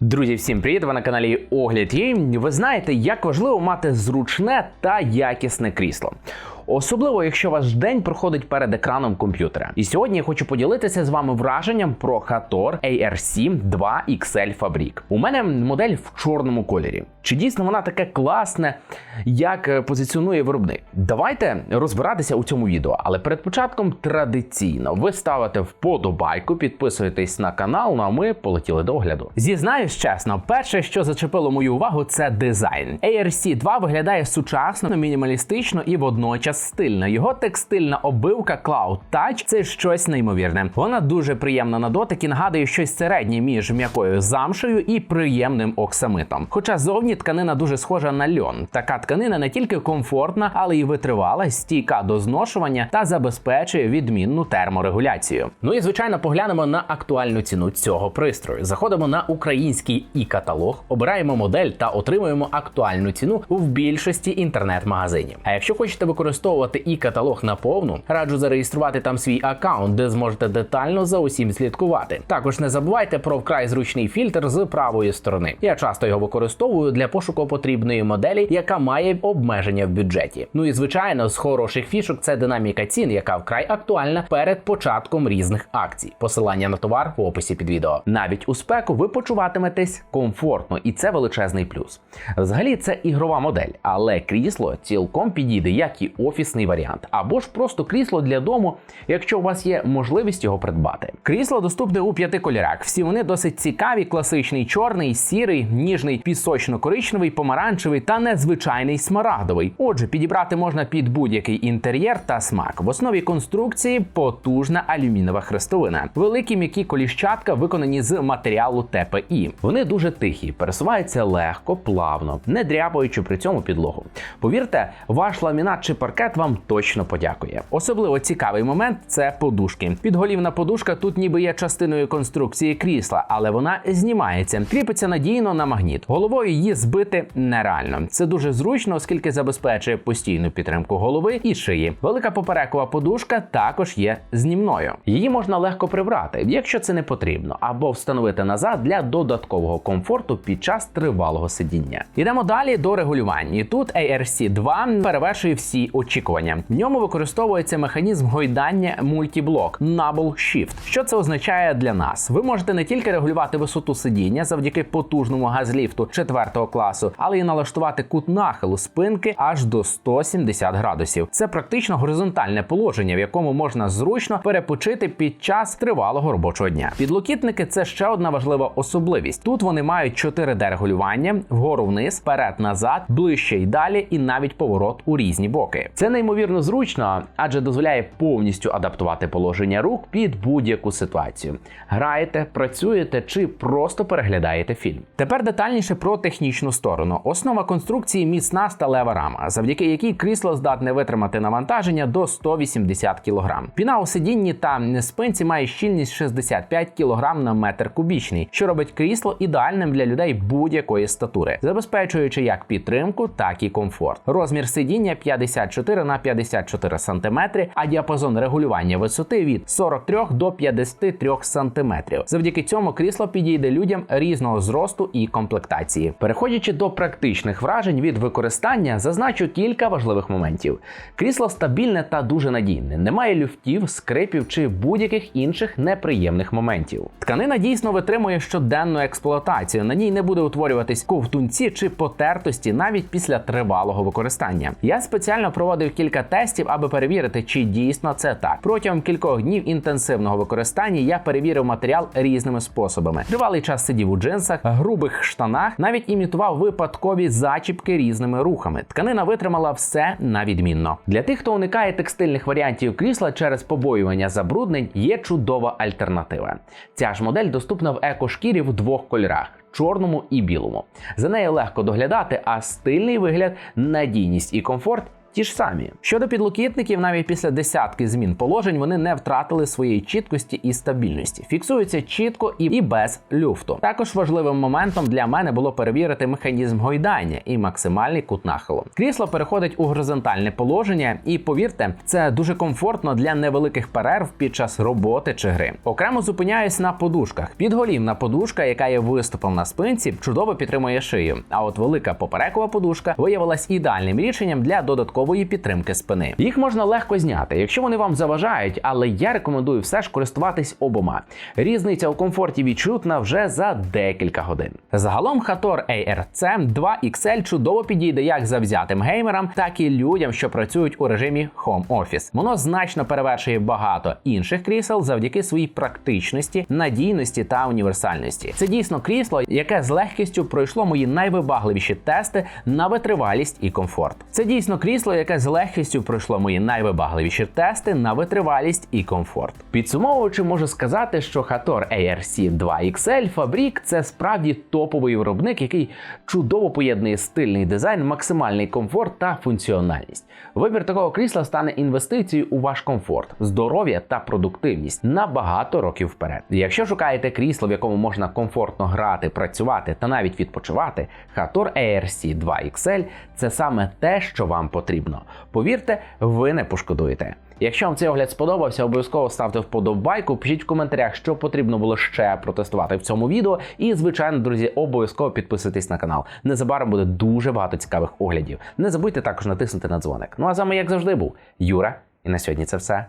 Друзі, всім привіт! Ви на каналі Огляд Є. Ви знаєте, як важливо мати зручне та якісне крісло. Особливо, якщо ваш день проходить перед екраном комп'ютера. І сьогодні я хочу поділитися з вами враженням про Hator ARC 2 XL Fabric. У мене модель в чорному кольорі. Чи дійсно вона таке класне, як е, позиціонує виробник? Давайте розбиратися у цьому відео. Але перед початком традиційно ви ставите вподобайку, підписуєтесь на канал. Ну а ми полетіли до огляду. Зізнаюсь чесно, перше, що зачепило мою увагу, це дизайн. ARC 2 виглядає сучасно, мінімалістично і водночас стильно. Його текстильна обивка Cloud Touch – це щось неймовірне. Вона дуже приємна на дотик і нагадує щось середнє між м'якою замшею і приємним оксамитом. Хоча зовні тканина дуже схожа на льон. Така тканина не тільки комфортна, але й витривала, стійка до зношування та забезпечує відмінну терморегуляцію. Ну і звичайно, поглянемо на актуальну ціну цього пристрою. Заходимо на український і каталог, обираємо модель та отримуємо актуальну ціну в більшості інтернет-магазинів. А якщо хочете використовувати і каталог наповну, раджу зареєструвати там свій аккаунт, де зможете детально за усім слідкувати. Також не забувайте про вкрай зручний фільтр з правої сторони. Я часто його використовую для пошуку потрібної моделі, яка має обмеження в бюджеті. Ну і звичайно, з хороших фішок це динаміка цін, яка вкрай актуальна перед початком різних акцій. Посилання на товар в описі під відео. Навіть у спеку ви почуватиметесь комфортно, і це величезний плюс. Взагалі, це ігрова модель, але крісло цілком підійде як і офісний варіант, або ж просто крісло для дому, якщо у вас є можливість його придбати. Крісло доступне у п'яти кольорах. Всі вони досить цікаві: класичний чорний, сірий, ніжний, пісочно-коричневий, помаранчевий та незвичайний смарагдовий. Отже, підібрати можна під будь-який інтер'єр та смак. В основі конструкції потужна алюмінова хрестовина. Великі м'які коліщатка виконані з матеріалу ТПІ. Вони дуже тихі, пересуваються легко, плавно, не дряпаючи при цьому підлогу. Повірте, ваш ламінат чи паркет вам точно подякує. Особливо цікавий момент це подушки. Підголівна подушка тут ніби є частиною конструкції крісла, але вона знімається, кріпиться надійно на магніт. Головою її збити нереально. Це дуже зручно, оскільки забезпечує постійну підтримку голови і шиї. Велика поперекова подушка також є знімною. Її можна легко прибрати, якщо це не потрібно, або встановити назад для додаткового комфорту під час тривалого сидіння. Йдемо далі до регулювань. І тут ARC 2 перевершує всі очікування. В ньому використовується механізм гойдання мультіблок Nubble Shift. Що це означає для нас? Ви можете не тільки регулювати висоту сидіння завдяки потужному газліфту 4 класу, але й налаштувати кут нахилу спинки аж до 170 градусів. Це практично горизонтальне положення, в якому можна зручно перепочити під час тривалого робочого дня. Підлокітники це ще одна важлива особливість. Тут вони мають 4D регулювання вгору вниз, вперед назад, ближче й далі, і навіть поворот у різні боки. Це неймовірно зручно, адже дозволяє повністю адаптувати положення рук під будь-яку ситуацію. Граєте, працюєте чи просто переглядаєте фільм. Тепер детальніше про технічну сторону. Основа конструкції міцна сталева рама, завдяки якій крісло здатне витримати навантаження до 180 кг. Піна у сидінні та спинці має щільність 65 кг на метр кубічний, що робить крісло ідеальним для людей будь-якої статури, забезпечуючи як підтримку, так і комфорт. Розмір сидіння 54 на 54 см, а діапазон регулювання висоти від 43 до 53 см. Завдяки цьому крісло підійде людям різного зросту і комплектації. Переходячи до практичних вражень від використання, зазначу кілька важливих моментів. Крісло стабільне та дуже надійне, немає люфтів, скрипів чи будь-яких інших неприємних моментів. Тканина дійсно витримує щоденну експлуатацію. На ній не буде утворюватись ковтунці чи потертості навіть після тривалого використання. Я спеціально проводив кілька тестів, аби перевірити, чи дійсно це так. Протягом кількох днів інтенсивного використання я перевірив матеріал різними способами. Тривалий час сидів у джинсах, грубих штанах, навіть імітував випадкові зачіпки різними рухами. Тканина витримала все на відмінно. Для тих, хто уникає текстильних варіантів крісла через побоювання забруднень, є чудова альтернатива. Ця ж модель доступна в екошкірі в двох кольорах. Чорному і білому. За нею легко доглядати, а стильний вигляд, надійність і комфорт ті ж самі. Щодо підлокітників, навіть після десятки змін положень вони не втратили своєї чіткості і стабільності. Фіксуються чітко і, і без люфту. Також важливим моментом для мене було перевірити механізм гойдання і максимальний кут нахилу. Крісло переходить у горизонтальне положення, і повірте, це дуже комфортно для невеликих перерв під час роботи чи гри. Окремо зупиняюсь на подушках. Підголівна подушка, яка є виступом на спинці, чудово підтримує шию. А от велика поперекова подушка виявилась ідеальним рішенням для додаткової підтримки спини. Їх можна легко зняти, якщо вони вам заважають, але я рекомендую все ж користуватись обома. Різниця у комфорті відчутна вже за декілька годин. Загалом Hator ARC 2XL чудово підійде як завзятим геймерам, так і людям, що працюють у режимі Home Office. Воно значно перевершує багато інших крісел завдяки своїй практичності, надійності та універсальності. Це дійсно крісло, яке з легкістю пройшло мої найвибагливіші тести на витривалість і комфорт. Це дійсно крісло, яке з легкістю пройшло мої найвибагливіші тести на витривалість і комфорт. Підсумовуючи, можу сказати, що Hator ARC 2XL Fabric – це справді топовий виробник, який чудово поєднує стильний дизайн, максимальний комфорт та функціональність. Вибір такого крісла стане інвестицією у ваш комфорт, здоров'я та продуктивність на багато років вперед. Якщо шукаєте крісло, в якому можна комфортно грати, працювати та навіть відпочивати, Hator ARC 2XL – це саме те, що вам потрібно. Повірте, ви не пошкодуєте. Якщо вам цей огляд сподобався, обов'язково ставте вподобайку, пишіть в коментарях, що потрібно було ще протестувати в цьому відео. І, звичайно, друзі, обов'язково підписуйтесь на канал. Незабаром буде дуже багато цікавих оглядів. Не забудьте також натиснути на дзвоник. Ну а з вами, як завжди, був Юра, і на сьогодні це все.